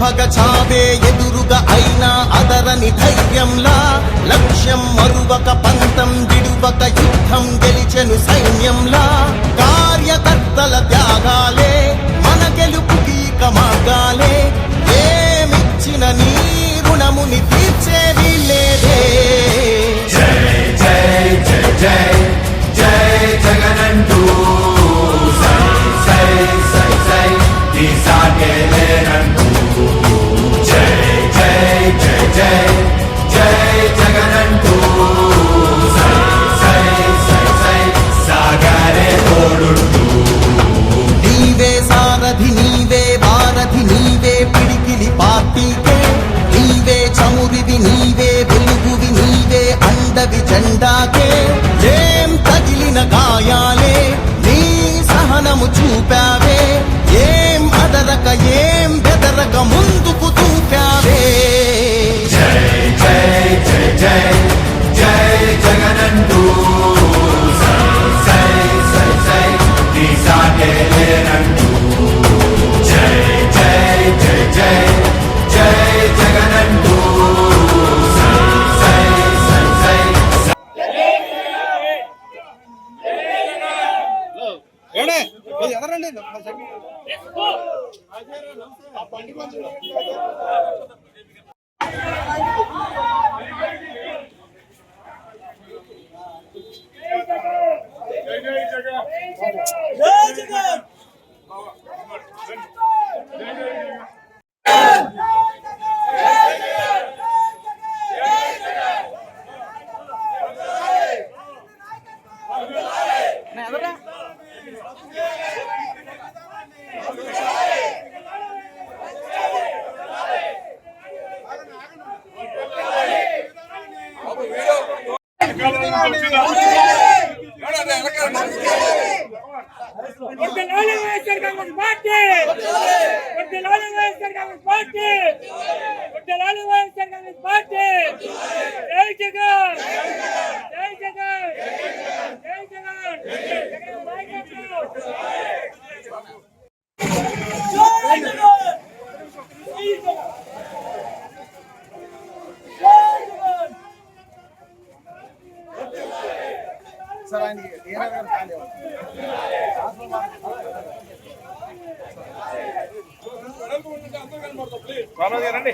ప్రభగ చావే ఎదురుగా అయినా అదరని ధైర్యంలా లక్ష్యం మరువక పంతం విడువక యుద్ధం గెలిచెను సైన్యంలా కార్యకర్తల త్యాగాలే మన గెలుపుకి మార్గాలే. ఏమిచ్చిన నీ రుణముని తీర్చేది లేదే. జై జై జై జై. వర్ధిల్లాలి Sir ఆయన ఏ రకంగా ఖాళీ అవ్వదు. మెడికల్ కాలేజ్ ప్రైవేటీకరణ చెప్పింది కాదు మా మాట కూడా ఏంటంటే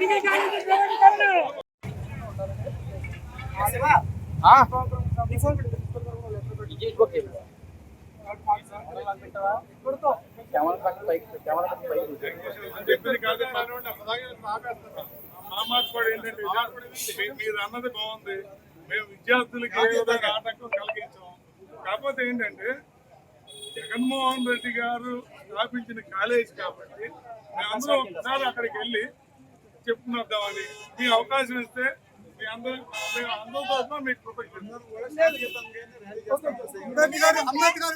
మీ- మీరు అన్నది బాగుంది. మేము విద్యార్థులకి ఏ విధంగా ఆటంకం కలిగించాం కాకపోతే ఏంటంటే జగన్మోహన్ రెడ్డి గారు స్థాపించిన కాలేజ్ కాబట్టి మేమందరం ఒకసారి అక్కడికి వెళ్ళి చెప్పుకున్నాద్దామని మీ అవకాశం ఇస్తే మీ అందరూ మేము అందరి తరఫున మీకు కృతజ్ఞతలు. అంబేద్కర్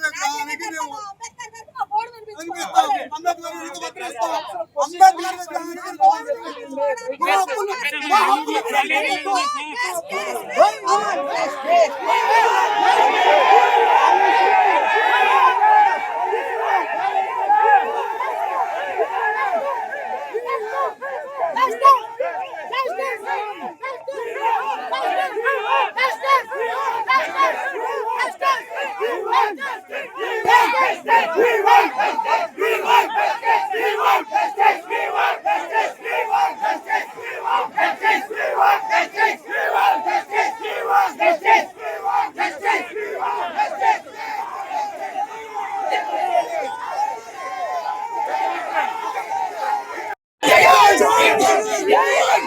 Hey!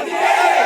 ఇదేమి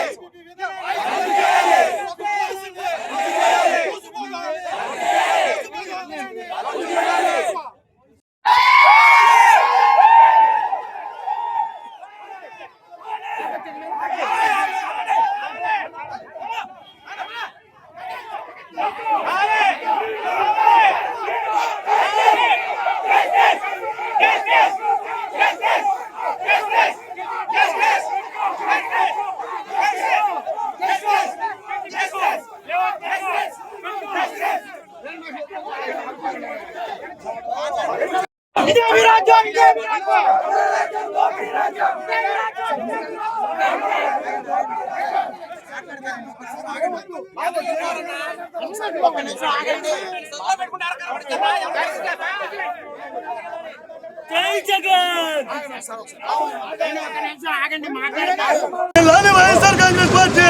జై జగన్. లాలి వైఎస్ఆర్ కాంగ్రెస్ పార్టీ.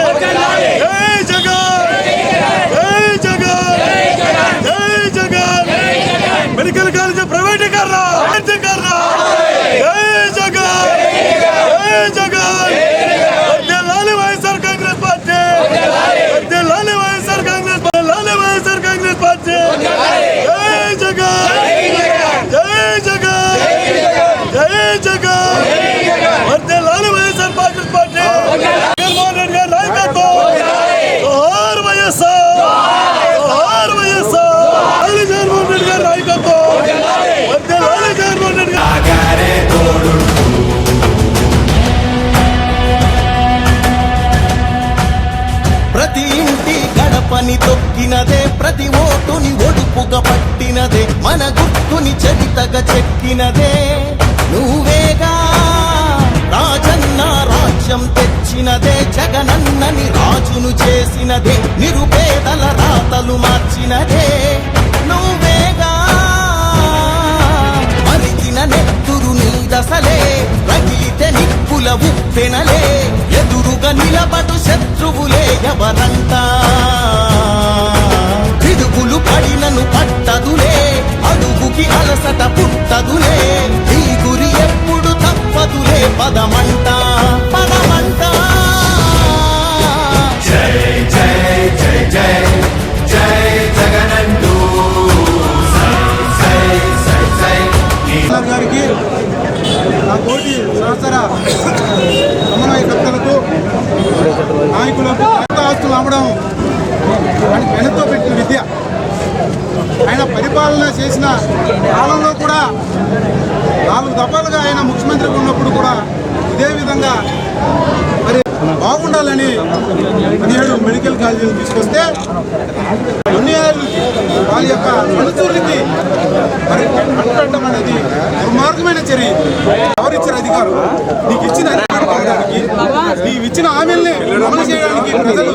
గుర్తుని తొక్కినదే ప్రతి ఓటుని ఒడుపుగా పట్టినదే మన గుర్తుని చరితగా చెక్కినదే. నువ్వేగా రాజన్న రాజ్యం తెచ్చినదే జగనన్నని రాజును చేసినదే నిరుపేదల రాతలు మార్చినదే. నువ్వేగా మరిగిన నెత్తురు నీదసలే రగిలితే నిప్పుల ఉప్పెనలే ఎదురుగా నిలబడు శత్రువులే ఎవరంతా పిడుగులు పడినను పట్టదులే. అడుగుకి అలసట పుట్టదులే. ఈ గురి ఎప్పుడు తప్పదులే. పదమంట పదమంట. జై జై. ఇచ్చిన హామీల్ని అమలు చేయడానికి ప్రజలు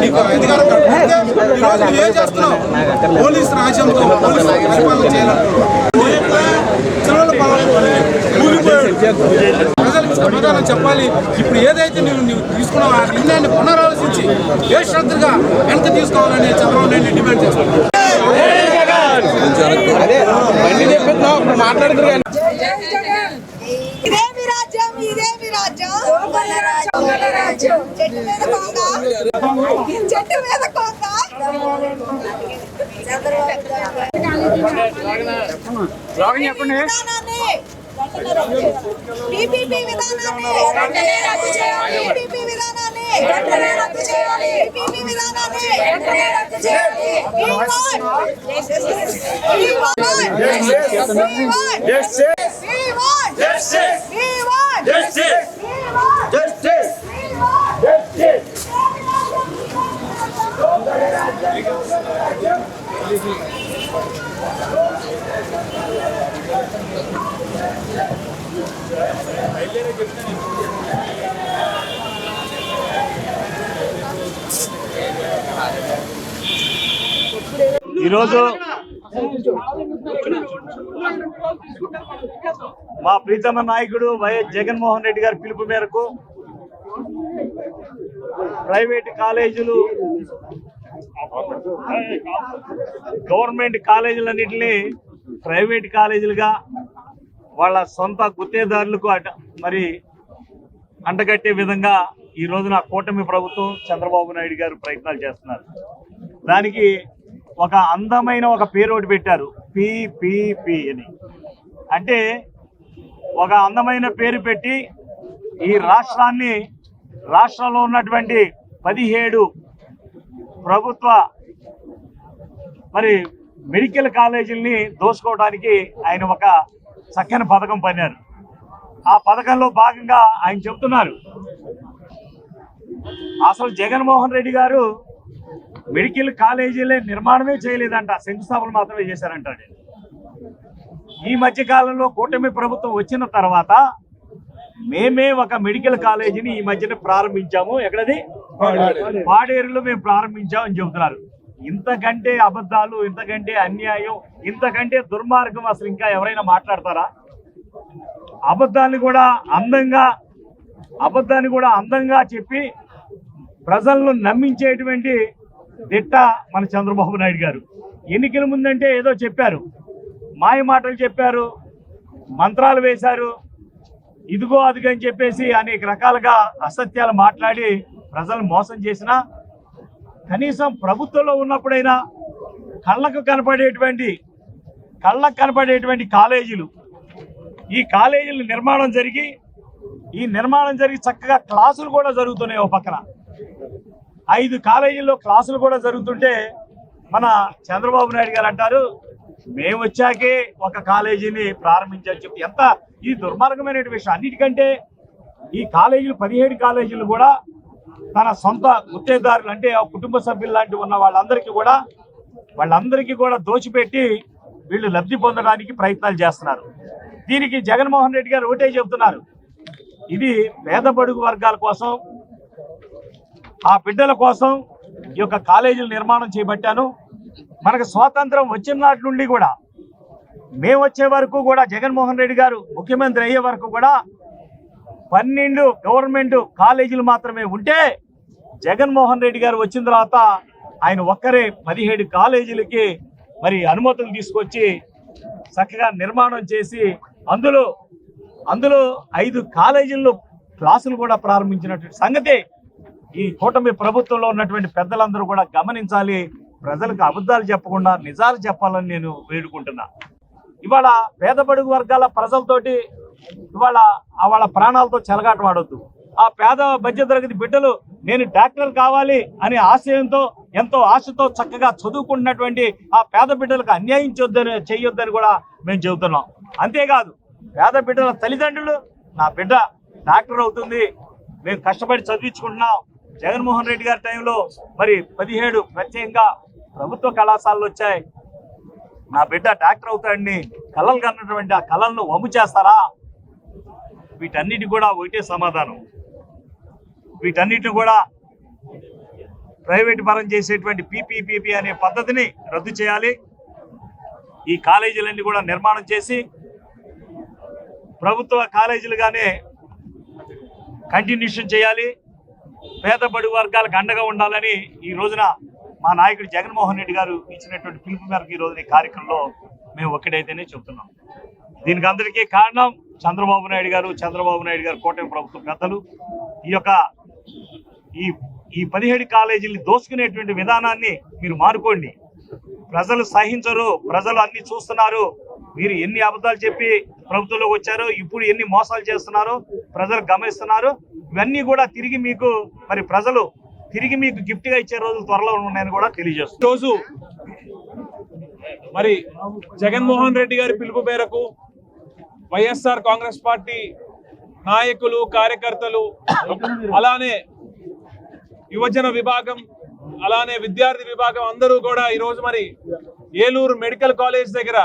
నీకు అధికారం కట్టుకుంటే ఈరోజు నువ్వు ఏం చేస్తున్నావు? పోలీసు రాజ్యంతో పోలీసు పరిపాలన ఊగిపోయాడు ప్రజలకు సమాధానం చెప్పాలి. ఇప్పుడు ఏదైతే నువ్వు నువ్వు తీసుకున్నావు ఆ నిర్ణయాన్ని పునరాలోచించి ఏ శ్రద్ధగా ఎంత తీసుకోవాలని చంద్రబాబు నాయుడు డిమాండ్ చేస్తున్నాను ఇదేమి రాజ్యం? ఇదేమి రాజ్యం. చెట్టు మీద కొంగ. చెట్టు మీద కొంగ. పీపీపీ విధానాన్ని. వెంటనే రద్దు చేయాలి. పీపీపీ విధానాన్ని. వెంటనే రద్దు చేయాలి. పీపీపీ విధానాన్ని. వెంటనే రద్దు చేయాలి. We want- We want- ఈరోజు మా ప్రీతమ నాయకుడు వైఎస్ జగన్మోహన్ రెడ్డి గారి పిలుపు మేరకు ప్రైవేట్ కాలేజీలు గవర్నమెంట్ కాలేజీలన్నింటినీ ప్రైవేట్ కాలేజీలుగా వాళ్ళ సొంత గుత్తేదారులకు అట మరి అంటగట్టే విధంగా ఈ రోజున కూటమి ప్రభుత్వం చంద్రబాబు నాయుడు గారు ప్రయత్నాలు చేస్తున్నారు. దానికి ఒక అందమైన ఒక పేరు ఒకటి పెట్టారు. పిపిపి అని. అంటే ఒక అందమైన పేరు పెట్టి ఈ రాష్ట్రాన్ని రాష్ట్రంలో ఉన్నటువంటి పదిహేడు ప్రభుత్వ మరి మెడికల్ కాలేజీల్ని దోసుకోవడానికి ఆయన ఒక చక్కని పథకం పన్నారు. ఆ పథకంలో భాగంగా ఆయన చెప్తున్నారు. అసలు జగన్మోహన్ రెడ్డి గారు మెడికల్ కాలేజీలే నిర్మాణమే చేయలేదంట. శంకుస్థాపన మాత్రమే చేశారంట ఈ మధ్య కాలంలో కూటమి ప్రభుత్వం వచ్చిన తర్వాత మేమే ఒక మెడికల్ కాలేజీని ఈ మధ్యన ప్రారంభించాము. ఎక్కడది? పాడేరులో మేము ప్రారంభించాం అని చెబుతున్నారు. ఇంతకంటే అబద్ధాలు ఇంతకంటే అన్యాయం ఇంతకంటే దుర్మార్గం అసలు ఇంకా ఎవరైనా మాట్లాడతారా? అబద్ధాన్ని కూడా అందంగా అబద్ధాన్ని కూడా అందంగా చెప్పి ప్రజలను నమ్మించేటువంటి దిట్ట మన చంద్రబాబు నాయుడు గారు. ఎన్నికల ముందంటే ఏదో చెప్పారు. మాయ మాటలు చెప్పారు మంత్రాలు వేశారు. ఇదిగో అదిగో అని చెప్పేసి అనేక రకాలుగా అసత్యాలు మాట్లాడి ప్రజలు మోసం చేసినా కనీసం ప్రభుత్వంలో ఉన్నప్పుడైనా కళ్ళకు కనపడేటువంటి కళ్ళకు కనపడేటువంటి కాలేజీలు. ఈ కాలేజీల నిర్మాణం జరిగి ఈ నిర్మాణం జరిగి చక్కగా క్లాసులు కూడా జరుగుతున్నాయి ఓ పక్కన. ఐదు కాలేజీల్లో క్లాసులు కూడా జరుగుతుంటే మన చంద్రబాబు నాయుడు గారు అంటారు మేము వచ్చాకే ఒక కాలేజీని ప్రారంభించవచ్చు చెప్పి. ఎంత ఈ దుర్మార్గమైన విషయం. అన్నిటికంటే ఈ కాలేజీలు పదిహేడు కాలేజీలు కూడా తన సొంత గుత్తేదారులు అంటే ఆ కుటుంబ సభ్యులు లాంటి ఉన్న వాళ్ళందరికీ కూడా వాళ్ళందరికీ కూడా దోచిపెట్టి వీళ్ళు లబ్ధి పొందడానికి ప్రయత్నాలు చేస్తున్నారు. దీనికి జగన్మోహన్ రెడ్డి గారు ఒకటే చెబుతున్నారు. ఇది పేద బడుగు వర్గాల కోసం ఆ బిడ్డల కోసం ఈ యొక్క కాలేజీలు నిర్మాణం చేపట్టాను. మనకు స్వాతంత్రం వచ్చిన నాటి నుండి కూడా మేము వచ్చే వరకు కూడా జగన్మోహన్ రెడ్డి గారు ముఖ్యమంత్రి అయ్యే వరకు కూడా పన్నెండు గవర్నమెంట్ కాలేజీలు మాత్రమే ఉంటే జగన్మోహన్ రెడ్డి గారు వచ్చిన తర్వాత ఆయన ఒక్కరే పదిహేడు కాలేజీలకి మరి అనుమతులు తీసుకొచ్చి చక్కగా నిర్మాణం చేసి అందులో అందులో ఐదు కాలేజీల్లో క్లాసులు కూడా ప్రారంభించినటువంటి సంగతి ఈ కూటమి ప్రభుత్వంలో ఉన్నటువంటి పెద్దలందరూ కూడా గమనించాలి. ప్రజలకు అబద్ధాలు చెప్పకుండా నిజాలు చెప్పాలని నేను వేడుకుంటున్నా. ఇవాళ పేద బడుగు వర్గాల ప్రజలతోటి ఇవాళ ఆ వాళ్ళ ప్రాణాలతో చెలగాట వాడొద్దు. ఆ పేద మధ్య తరగతి బిడ్డలు నేను డాక్టర్ కావాలి అనే ఆశయంతో ఎంతో ఆశతో చక్కగా చదువుకుంటున్నటువంటి ఆ పేద బిడ్డలకు అన్యాయం చేయొద్దని చేయొద్దని కూడా మేము చెబుతున్నాం. అంతేకాదు పేద బిడ్డల తల్లిదండ్రులు నా బిడ్డ డాక్టర్ అవుతుంది. మేము కష్టపడి చదివించుకుంటున్నాం. జగన్మోహన్ రెడ్డి గారి టైంలో మరి పదిహేడు ప్రత్యేకంగా ప్రభుత్వ కళాశాలలు వచ్చాయి. నా బిడ్డ డాక్టర్ అవుతాడని కళలు కన్నటువంటి ఆ కళలను వమ్ము చేస్తారా? వీటన్నిటి కూడా ఒకటే సమాధానం. వీటన్నిటిని కూడా ప్రైవేట్ పరం చేసేటువంటి పీపీపీపీ అనే పద్ధతిని రద్దు చేయాలి. ఈ కాలేజీలన్నీ కూడా నిర్మాణం చేసి ప్రభుత్వ కాలేజీలుగానే కంటిన్యూషన్ చేయాలి. పేద బడి వర్గాలకు అండగా ఉండాలని ఈ రోజున మా నాయకుడు జగన్మోహన్ రెడ్డి గారు ఇచ్చినటువంటి పిలుపు మేరకు ఈ రోజున ఈ కార్యక్రమంలో మేము ఒక్కడైతేనే చెబుతున్నాం. దీనికి అందరికీ కారణం చంద్రబాబు నాయుడు గారు చంద్రబాబు నాయుడు గారు కూటమి ప్రభుత్వ పెద్దలు ఈ యొక్క ఈ ఈ పదిహేడు కాలేజీలు దోసుకునేటువంటి విధానాన్ని మీరు మారుకోండి ప్రజలు సహించరు ప్రజలు అన్ని చూస్తున్నారు. మీరు ఎన్ని అబద్ధాలు చెప్పి ప్రభుత్వంలోకి వచ్చారో ఇప్పుడు ఎన్ని మోసాలు చేస్తున్నారో ప్రజలు గమనిస్తున్నారు. ఇవన్నీ కూడా తిరిగి మీకు మరి ప్రజలు తిరిగి మీకు గిఫ్ట్గా ఇచ్చే రోజులు త్వరలో ఉన్నాయని కూడా తెలియజేస్తున్నారు. రోజు మరి జగన్మోహన్ రెడ్డి గారి పిలుపు మేరకు వైఎస్ఆర్ కాంగ్రెస్ పార్టీ నాయకులు కార్యకర్తలు అలానే యువజన విభాగం అలానే విద్యార్థి విభాగం అందరూ కూడా ఈరోజు మరి ఏలూరు మెడికల్ కాలేజ్ దగ్గర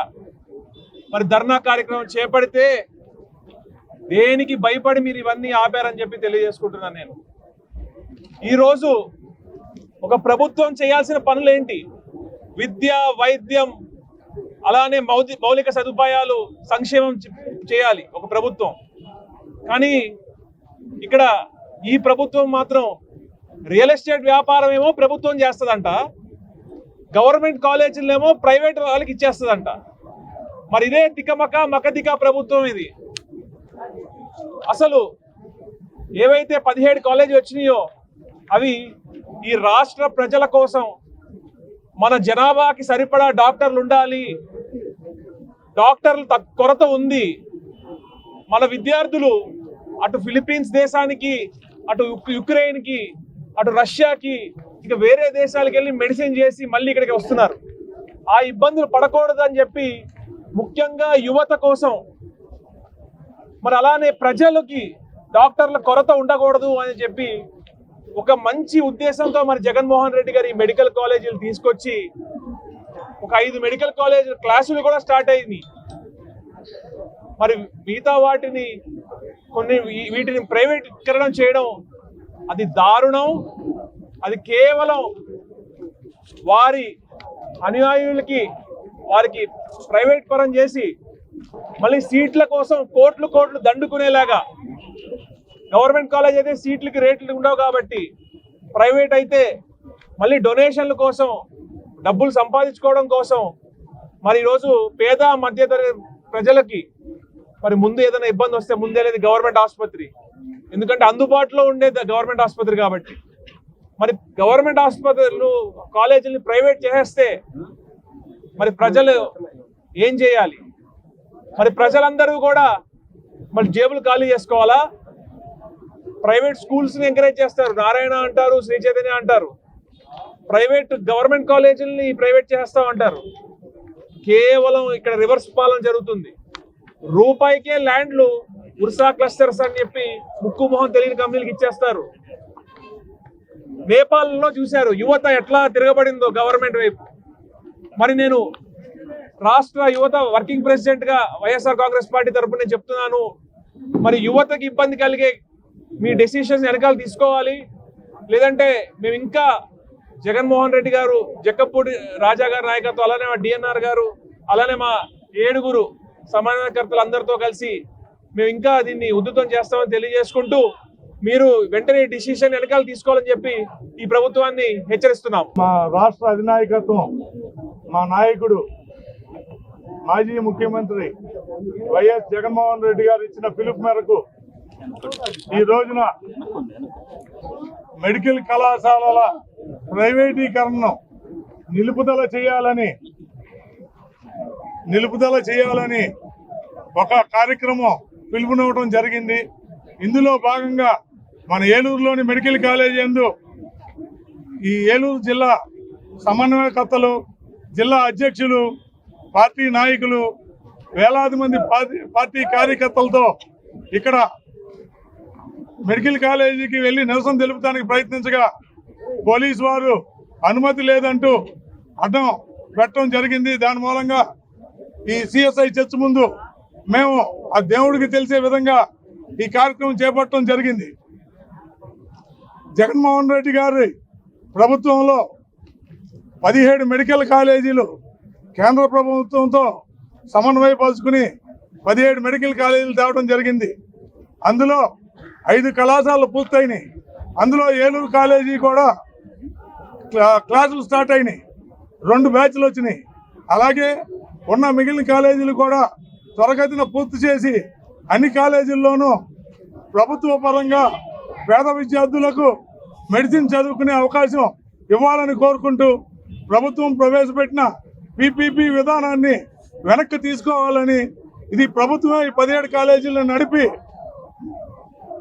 మరి ధర్నా కార్యక్రమం చేపడితే దేనికి భయపడి మీరు ఇవన్నీ ఆపారని చెప్పి తెలియజేసుకుంటున్నాను నేను. ఈరోజు ఒక ప్రభుత్వం చేయాల్సిన పనులేంటి? విద్య వైద్యం అలానే మౌలి మౌలిక సదుపాయాలు సంక్షేమం చేయాలి ఒక ప్రభుత్వం. కానీ ఇక్కడ ఈ ప్రభుత్వం మాత్రం రియల్ ఎస్టేట్ వ్యాపారం ఏమో ప్రభుత్వం చేస్తుందంట. గవర్నమెంట్ కాలేజీలేమో ప్రైవేట్ వాళ్ళకి ఇచ్చేస్తుందంట. మరి ఇదే తికమక మకదిక ప్రభుత్వం ఇది. అసలు ఏవైతే పదిహేడు కాలేజీ వచ్చినాయో అవి ఈ రాష్ట్ర ప్రజల కోసం మన జనాభాకి సరిపడా డాక్టర్లు ఉండాలి డాక్టర్లు కొరత ఉంది. మన విద్యార్థులు అటు ఫిలిప్పీన్స్ దేశానికి అటు యుక్రెయిన్కి అటు రష్యాకి ఇక వేరే దేశాలకు వెళ్ళి మెడిసిన్ చేసి మళ్ళీ ఇక్కడికి వస్తున్నారు. ఆ ఇబ్బందులు పడకూడదని చెప్పి ముఖ్యంగా యువత కోసం మరి అలానే ప్రజలకి డాక్టర్ల కొరత ఉండకూడదు అని చెప్పి ఒక మంచి ఉద్దేశంతో మరి జగన్మోహన్ రెడ్డి గారు ఈ మెడికల్ కాలేజీలు తీసుకొచ్చి ఒక ఐదు మెడికల్ కాలేజ్ క్లాసులు కూడా స్టార్ట్ అయింది. మరి మిగతా వాటిని కొన్ని వీటిని ప్రైవేటీకరణం చేయడం అది దారుణం. అది కేవలం వారి అనుయాయులకి వారికి ప్రైవేట్ పరం చేసి మళ్ళీ సీట్ల కోసం కోట్లు కోట్లు దండుకునేలాగా. గవర్నమెంట్ కాలేజ్ అయితే సీట్లకి రేట్లు ఉండవు కాబట్టి ప్రైవేట్ అయితే మళ్ళీ డొనేషన్ల కోసం డబ్బులు సంపాదించుకోవడం కోసం మరి ఈరోజు పేద మధ్యతరగతి ప్రజలకి మరి ముందు ఏదైనా ఇబ్బంది వస్తే ముందేది గవర్నమెంట్ ఆసుపత్రి. ఎందుకంటే అందుబాటులో ఉండేది గవర్నమెంట్ ఆసుపత్రి కాబట్టి. మరి గవర్నమెంట్ ఆసుపత్రులు కాలేజీని ప్రైవేట్ చేసేస్తే మరి ప్రజలు ఏం చేయాలి? మరి ప్రజలందరూ కూడా మరి జేబులు ఖాళీ చేసుకోవాలా? ప్రైవేట్ స్కూల్స్ని ఎంకరేజ్ చేస్తారు. నారాయణ అంటారు శ్రీ చైతన్య అంటారు. ప్రైవేట్ గవర్నమెంట్ కాలేజీలని ప్రైవేట్ చేస్తూ ఉంటారు. కేవలం ఇక్కడ రివర్స్ పాలన జరుగుతుంది. రూపాయికే ల్యాండ్లు ఉర్సా క్లస్టర్స్ అని చెప్పి ముక్కు మొహం తెలియని కంపెనీలకు ఇచ్చేస్తారు. నేపాల్లో చూశారు యువత ఎట్లా తిరగబడిందో గవర్నమెంట్ వైపు. మరి నేను రాష్ట్ర యువత వర్కింగ్ ప్రెసిడెంట్గా వైఎస్ఆర్ కాంగ్రెస్ పార్టీ తరఫున నేను చెప్తున్నాను మరి యువతకి ఇబ్బంది కలిగే మీ డెసిషన్స్ వెనకాల తీసుకోవాలి. లేదంటే మేము ఇంకా జగన్మోహన్ రెడ్డి గారు జక్కపూడి రాజా గారి నాయకత్వం అలానే మా డిఎన్ఆర్ గారు అలానే మా ఏడుగురు సమన్వయకర్తలు అందరితో కలిసి మేము ఇంకా దీన్ని ఉద్ధృతం చేస్తామని తెలియజేసుకుంటూ మీరు వెంటనే డిసిషన్ వెనకాల తీసుకోవాలని చెప్పి ఈ ప్రభుత్వాన్ని హెచ్చరిస్తున్నాం. మా రాష్ట్ర అధినాయకత్వం మా నాయకుడు మాజీ ముఖ్యమంత్రి వైఎస్ జగన్మోహన్ రెడ్డి గారు ఇచ్చిన పిలుపు మేరకు ఈ రోజున మెడికల్ కళాశాలల ప్రైవేటీకరణను నిలుపుదల చేయాలని నిలుపుదల చేయాలని ఒక కార్యక్రమం పిలుపునివ్వడం జరిగింది. ఇందులో భాగంగా మన ఏలూరులోని మెడికల్ కాలేజీ ఎందు ఈ ఏలూరు జిల్లా సమన్వయకర్తలు జిల్లా అధ్యక్షులు పార్టీ నాయకులు వేలాది మంది పార్టీ పార్టీ కార్యకర్తలతో ఇక్కడ మెడికల్ కాలేజీకి వెళ్ళి నిరసన తెలుపడానికి ప్రయత్నించగా పోలీసు వారు అనుమతి లేదంటూ అడ్డం పెట్టడం జరిగింది. దాని మూలంగా ఈ సిఎస్ఐ చర్చ్ ముందు మేము ఆ దేవుడికి తెలిసే విధంగా ఈ కార్యక్రమం చేపట్టడం జరిగింది. జగన్మోహన్ రెడ్డి గారి ప్రభుత్వంలో పదిహేడు మెడికల్ కాలేజీలు కేంద్ర ప్రభుత్వంతో సమన్వయపరుచుకుని పదిహేడు మెడికల్ కాలేజీలు తేవడం జరిగింది. అందులో ఐదు కళాశాలలు పూర్తయినాయి. అందులో ఏలూరు కాలేజీ కూడా క్లాసులు స్టార్ట్ అయినాయి. రెండు బ్యాచ్లు వచ్చినాయి. అలాగే ఉన్న మిగిలిన కాలేజీలు కూడా త్వరగతిన పూర్తి చేసి అన్ని కాలేజీల్లోనూ ప్రభుత్వ పరంగా పేద విద్యార్థులకు మెడిసిన్ చదువుకునే అవకాశం ఇవ్వాలని కోరుకుంటూ ప్రభుత్వం ప్రవేశపెట్టిన పిపిపి విధానాన్ని వెనక్కి తీసుకోవాలని ఇది ప్రభుత్వమే ఈ పదిహేడు కాలేజీలను నడిపి